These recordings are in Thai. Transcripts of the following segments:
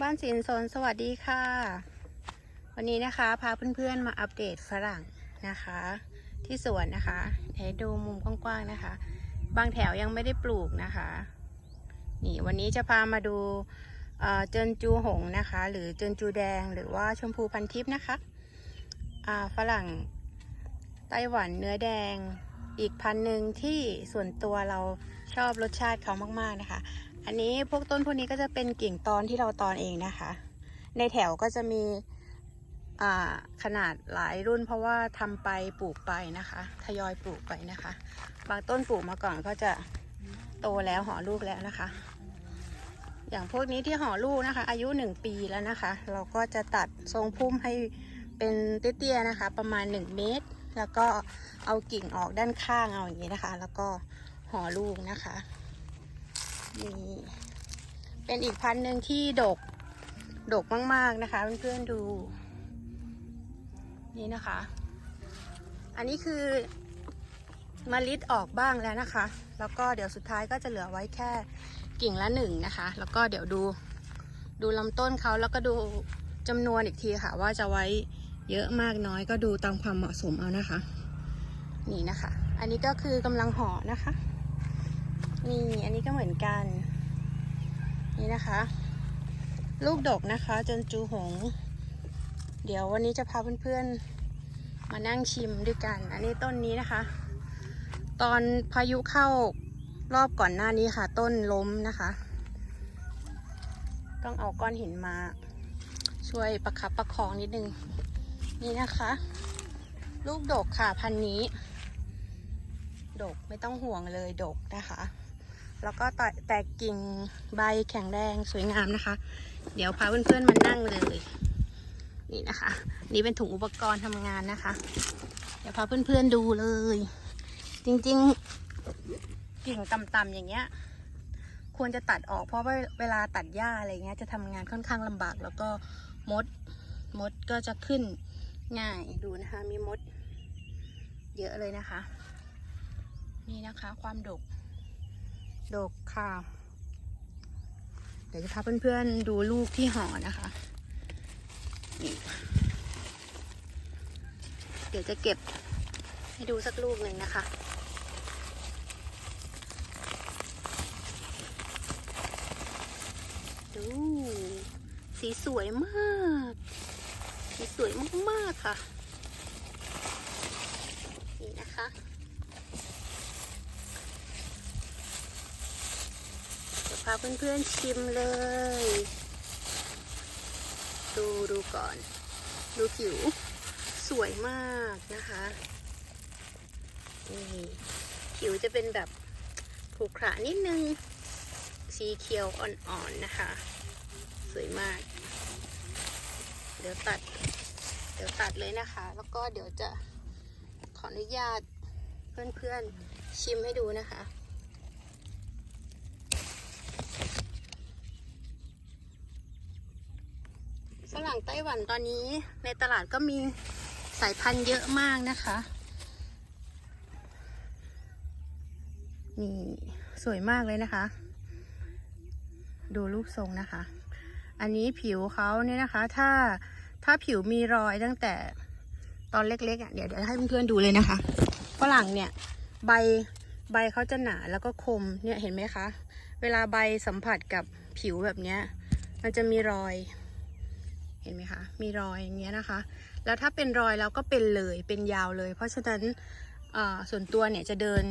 บ้านสินสนสวัสดีค่ะ วันนี้นะคะพาเพื่อนๆมาอัปเดตฝรั่งนะคะ ที่สวนนะคะให้ดูมุมกว้างๆนะคะ บางแถวยังไม่ได้ปลูกนะคะ นี่วันนี้จะพามาดูเอ่อเจินจูหงนะคะ หรือเจินจูแดงหรือว่าชมพูพันทิพย์นะคะอ่าฝรั่งไต้หวันเนื้อแดงอีกพันหนึ่งที่ส่วนตัวเราชอบรสชาติเขามากๆนะคะ อันนี้พวกต้นพวกนี้ก็จะเป็นกิ่งตอนที่เราตอนเองนะคะ ในแถวก็จะมีขนาดหลายรุ่นเพราะว่าทำไปปลูกไปนะคะทยอยปลูกไปนะคะ บางต้นปลูกมาก่อนก็จะโตแล้วห่อลูกแล้วนะคะ อย่างพวกนี้ที่ห่อลูกนะคะ อายุหนึ่งปีแล้วนะคะ เราก็จะตัดทรงพุ่มให้เป็นเตี้ยๆนะคะ ประมาณ 1 เมตร แล้วก็เอากิ่งออกด้านข้างเอาอย่างนี้นะคะ แล้วก็ห่อลูกนะคะ นี่เป็นอีกพันหนึ่งที่ดก ดกมาก ๆ นะคะเพื่อนๆดู นี่นะคะ อันนี้คือมลิดออกบ้างแล้วนะคะ แล้วก็เดี๋ยวสุดท้ายก็จะเหลือไว้แค่กิ่งละหนึ่งนะคะ แล้วก็เดี๋ยวดูดูลำต้นเขาแล้วก็ดูจำนวนอีกทีค่ะ ว่าจะไว้เยอะมากน้อยก็ดูตามความเหมาะสมเอานะคะ นี่นะคะ อันนี้ก็คือกำลังห่อนะคะ นี่อันนี้ก็เหมือนกัน นี่นะคะ ลูกดกนะคะ จนจูหง เดี๋ยววันนี้จะพาเพื่อนๆ มานั่งชิมด้วยกัน อันนี้ต้นนี้นะคะ ตอนพายุเข้ารอบก่อนหน้านี้ค่ะ ต้นล้มนะคะ ต้องเอาก้อนหินมา ช่วยประคับประคองนิดนึง นี่นะคะ ลูกดกค่ะพันนี้ดกไม่ต้องห่วงเลยดกนะคะ แล้วก็แตกกิ่งใบแข็งแรงสวยงามนะคะ เดี๋ยวพาเพื่อนๆมานั่งเลย นี่นะคะ นี่เป็นถุงอุปกรณ์ทำงานนะคะ เดี๋ยวพาเพื่อนๆดูเลย จริงๆกิ่งต่ำๆอย่างเงี้ย ควรจะตัดออกเพราะว่าเวลาตัดหญ้าอะไรเงี้ยจะทำงานค่อนข้างลำบาก แล้วก็มดมดก็จะขึ้นง่ายดูนะคะ มีมด เยอะเลยนะคะ นี่นะคะความดก ดกค่ะ เดี๋ยวจะพาเพื่อนๆดูลูกที่ห่อนะคะ นี่ เดี๋ยวจะเก็บให้ดูสักลูกหนึ่งนะคะดูสีสวยมาก สีสวยมากๆค่ะ นี่นะคะ เดี๋ยวพาเพื่อนๆชิมเลย ดูดูก่อน ดูผิว สวยมากนะคะนี่ผิวจะเป็นแบบขรุขระนิดนึง สีเขียวอ่อนๆนะคะ สวยมาก เดี๋ยวตัด เดี๋ยวตัดเลยนะคะ แล้วก็เดี๋ยวจะขออนุญาตเพื่อนๆชิมให้ดูนะคะ รั่งไต้หวันตอนนี้ในตลาดก็มีสายพันธุ์เยอะมากนะคะ นี่สวยมากเลยนะคะ ดูรูปทรงนะคะ อันนี้ผิวเขาเนี่ยนะคะ ถ้าถ้าผิวมีรอยตั้งแต่ตอนเล็กๆอะเดี๋ยวเดี๋ยวให้เพื่อนๆดูเลยนะคะฝรั่งเนี่ยใบใบเขาจะหนาแล้วก็คมเนี่ยเห็นไหมคะ เวลาใบสัมผัสกับผิวแบบเนี้ย มันจะมีรอย ห็นไหมคะมีรอยอย่างเงี้ยนะคะ แล้วถ้าเป็นรอยแล้วก็เป็นเลยเป็นยาวเลย เพราะฉะนั้นส่วนตัวเนี่ยจะเดิน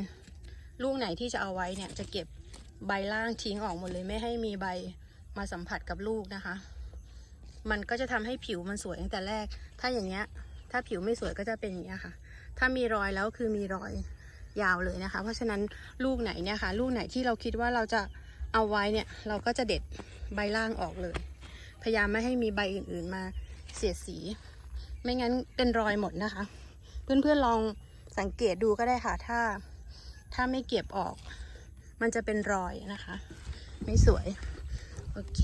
ลูกไหนที่จะเอาไว้เนี่ยจะเก็บใบล่างทิ้งออกหมดเลยไม่ให้มีใบมาสัมผัสกับลูกนะคะ มันก็จะทำให้ผิวมันสวยตั้งแต่แรก ถ้าอย่างเงี้ยถ้าผิวไม่สวยก็จะเป็นอย่างเงี้ยค่ะ ถ้ามีรอยแล้วคือมีรอยยาวเลยนะคะ เพราะฉะนั้นลูกไหนเนี่ยค่ะ ลูกไหนที่เราคิดว่าเราจะเอาไว้เนี่ยเราก็จะเด็ดใบล่างออกเลย พยายามไม่ให้มีใบอื่นๆมาเสียดสี ไม่งั้นเป็นรอยหมดนะคะ เพื่อนๆลองสังเกตดูก็ได้ค่ะ ถ้าถ้าไม่เก็บออก มันจะเป็นรอยนะคะ ไม่สวย โอเค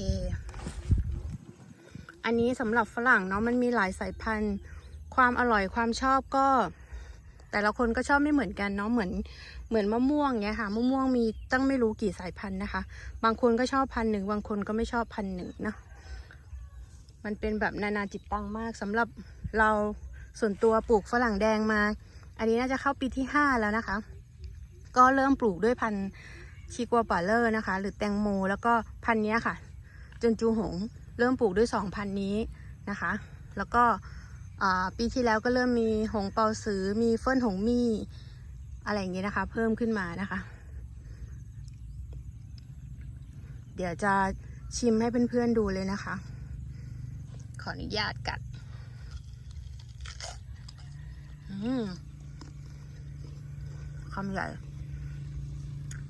อันนี้สำหรับฝรั่งเนาะมันมีหลายสายพันธุ์ ความอร่อยความชอบก็ แต่ละคนก็ชอบไม่เหมือนกันเนาะเหมือนเหมือนมะม่วงเนี้ยค่ะมะม่วงมีตั้งไม่รู้กี่สายพันธุ์นะคะ บางคนก็ชอบพันธุ์หนึ่งบางคนก็ไม่ชอบพันธุ์หนึ่งเนาะ มันเป็นแบบนานาจิตตังมากสำหรับเราส่วนตัวปลูกฝรั่งแดงมา อันนี้น่าจะเข้าปีที่ 5 แล้วนะคะ ก็เริ่มปลูกด้วยพันธุ์ชิกัวปาเลอร์นะคะ หรือแตงโม แล้วก็พันธุ์นี้ค่ะจนจูหง เริ่มปลูกด้วย 2 พันธุ์นี้นะคะ แล้วก็ปีที่แล้วก็เริ่มมีหงเปาสือ มีเฟิ่นหงมี่อะไรอย่างเงี้ยนะคะ เพิ่มขึ้นมานะคะ เดี๋ยวจะชิมให้เพื่อนๆดูเลยนะคะ ขออนุญาตกัดอืมคำใหญ่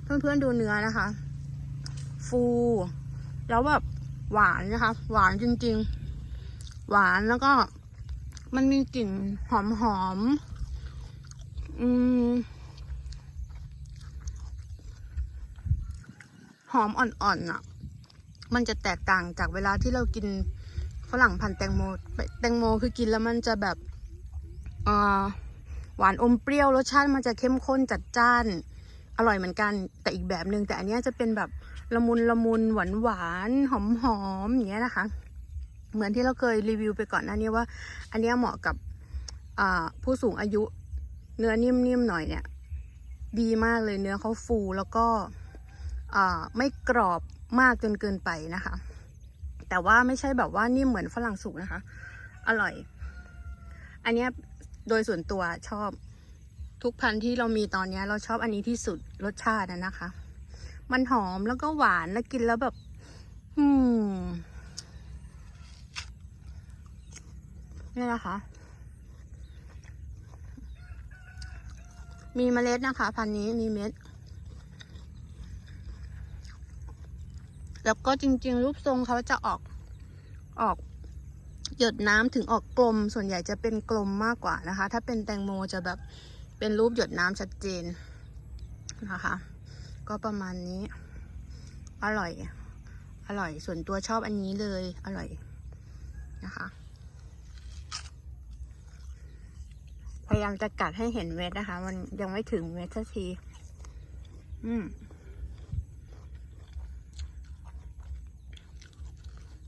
เพื่อนๆดูเนื้อนะคะ ฟู แล้วแบบหวานนะคะ หวานจริง ๆ หวานแล้วก็ มันมีกลิ่นหอมหอมอืมหอมอ่อนๆอะ มันจะแตกต่างจากเวลาที่เรากิน ฝรั่งพันแตงโม แตงโมคือกินแล้วมันจะแบบหวานอมเปรี้ยวรสชาติมันจะเข้มข้นจัดจ้าน อร่อยเหมือนกัน แต่อีกแบบหนึง่งแต่อันนี้จะเป็นแบบละมุนละมุนหวานหวานหอมหอมอย่างเงี้ยนะคะ เหมือนที่เราเคยรีวิวไปก่อนหน้านี้ว่า อันนี้เหมาะกับผู้สูงอายุ เนื้อนิ่มๆหน่อยเนี่ยดีมากเลยเนื้อเขาฟูแล้วก็ไม่กรอบมากจนเกินไปนะคะ แต่ว่าไม่ใช่แบบว่านิ่มเหมือนฝรั่งสุกนะคะ อร่อย อันนี้โดยส่วนตัวชอบทุกพันธุ์ที่เรามีตอนนี้เราชอบอันนี้ที่สุดรสชาตินะนะคะ มันหอมแล้วก็หวานแล้วกินแล้วแบบ อืมนี่นะคะ มีเมล็ดนะคะ พันธุ์นี้มีเม็ด แล้วก็จริง ๆ รูปทรงเขาจะออกออกหยดน้ำถึงออกกลม ส่วนใหญ่จะเป็นกลมมากกว่านะคะ ถ้าเป็นแตงโมจะแบบเป็นรูปหยดน้ำชัดเจนนะคะ ก็ประมาณนี้ อร่อย อร่อย ส่วนตัวชอบอันนี้เลย อร่อยนะคะ พยายามจะกัดให้เห็นเม็ดนะคะ มันยังไม่ถึงเม็ดสักที อืม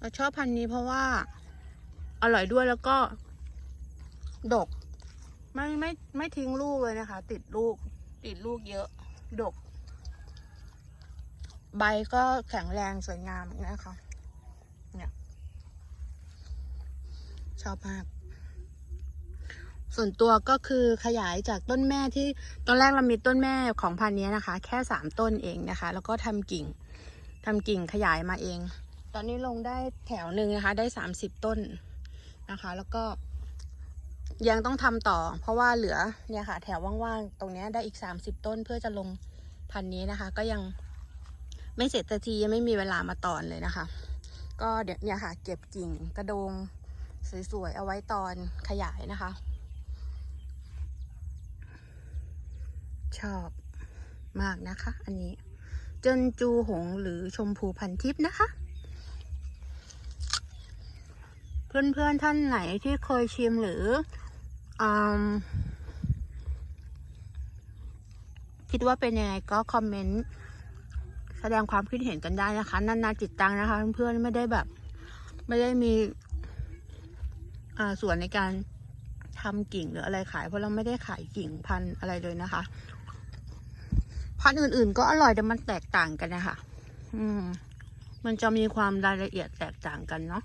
ราชอบพันธุ์นี้เพราะว่า อร่อยด้วยแล้วก็ ดก ไม่ไม่ไม่ทิ้งลูกเลยนะคะ ติดลูก ติดลูกเยอะ ดก ใบก็แข็งแรงสวยงามนะคะ เนี่ย ชอบมาก ส่วนตัวก็คือขยายจากต้นแม่ที่ตอนแรกเรามีต้นแม่ของพันธุ์นี้นะคะ แค่สามต้นเองนะคะ แล้วก็ทำกิ่งทำกิ่งขยายมาเอง ตอนนี้ลงได้แถวหนึ่งนะคะ ได้สามสิบต้นนะคะ แล้วก็ยังต้องทำต่อ เพราะว่าเหลือเนี่ยค่ะ แถวว่างๆ ตรงนี้ได้อีกสามสิบต้นเพื่อจะลงพันธุ์นี้นะคะ ก็ยังไม่เสร็จสักทียังไม่มีเวลามาตอนเลยนะคะ ก็เดี๋ยวเนี่ยค่ะ เก็บกิ่งกระโดงสวยๆเอาไว้ตอนขยายนะคะ ชอบมากนะคะ อันนี้จนจูหงหรือชมพูพันทิพย์นะคะ เพื่อนๆท่านไหนที่เคยชิมหรืออคิดว่าเป็นยังไงก็คอมเมนต์แสดงความคิดเห็นกันได้นะคะ นานาจิตตังนะคะ เพื่อนๆไม่ได้แบบ ไม่ได้มีส่วนในการทำกิ่งหรืออะไรขาย เพราะเราไม่ได้ขายกิ่งพันธุ์อะไรเลยนะคะ พันธุ์อื่นๆ ก็อร่อยแต่มันแตกต่างกันนะคะอืมมันจะมีความรายละเอียดแตกต่างกันเนาะ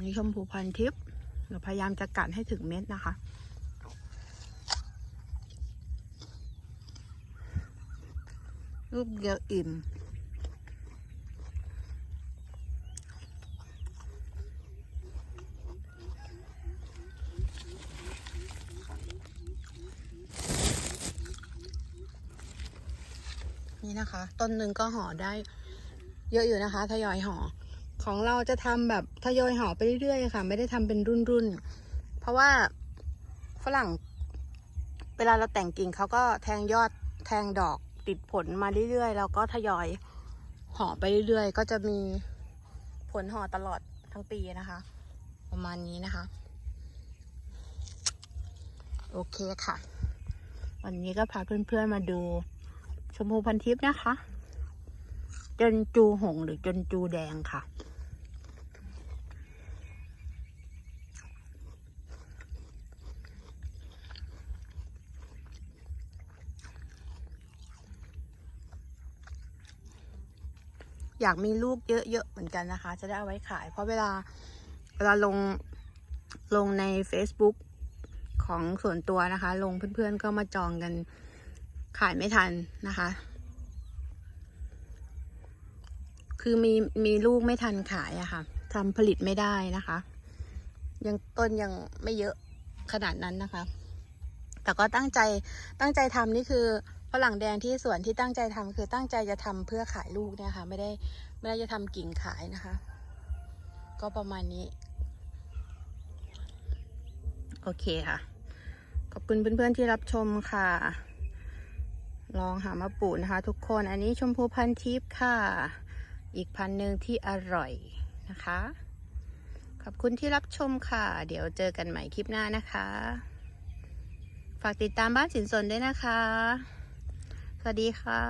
นี่ชมพูพันทิพย์เราพยายามจะกัดให้ถึงเม็ดนะคะ รูปเดียวอิ่ม นี่นะคะ ต้นหนึ่งก็ห่อได้เยอะอยู่นะคะ ทยอยห่อ ของเราจะทำแบบทยอยห่อไปเรื่อยๆค่ะ ไม่ได้ทำเป็นรุ่นๆ เพราะว่าฝรั่ง เวลาเราแต่งกิ่งเขาก็แทงยอดแทงดอกติดผลมาเรื่อยๆแล้วก็ทยอยห่อไปเรื่อยๆ ก็จะมีผลห่อตลอดทั้งปีนะคะ ประมาณนี้นะคะ โอเคค่ะ วันนี้ก็พาเพื่อนๆมาดูชมพูพันทิพย์นะคะจนจูหงหรือจนจูแดงค่ะ อยากมีลูกเยอะๆเหมือนกันนะคะ จะได้เอาไว้ขาย เพราะเวลาเวลาลงลงใน Facebook ของส่วนตัวนะคะ ลงเพื่อนๆก็มาจองกันขายไม่ทันนะคะ คือมีมีลูกไม่ทันขายอะค่ะทำผลิตไม่ได้นะคะ ยังต้นยังไม่เยอะขนาดนั้นนะคะ แต่ก็ตั้งใจตั้งใจทำนี่คือ ฝรั่งแดงที่สวนที่ตั้งใจทำคือตั้งใจจะทำเพื่อขายลูกเนี่ยค่ะ ไม่ได้ไม่ได้จะทำกิ่งขายนะคะ ก็ประมาณนี้ โอเคค่ะ ขอบคุณเพื่อนๆที่รับชมค่ะ ลองหามาปลูกนะคะ ทุกคนอันนี้ชมพูพันทิพย์ค่ะ อีกพันหนึ่งที่อร่อยนะคะ ขอบคุณที่รับชมค่ะ เดี๋ยวเจอกันใหม่คลิปหน้านะคะ ฝากติดตามบ้านสินสนด้วยนะคะ วัสดีค่ะ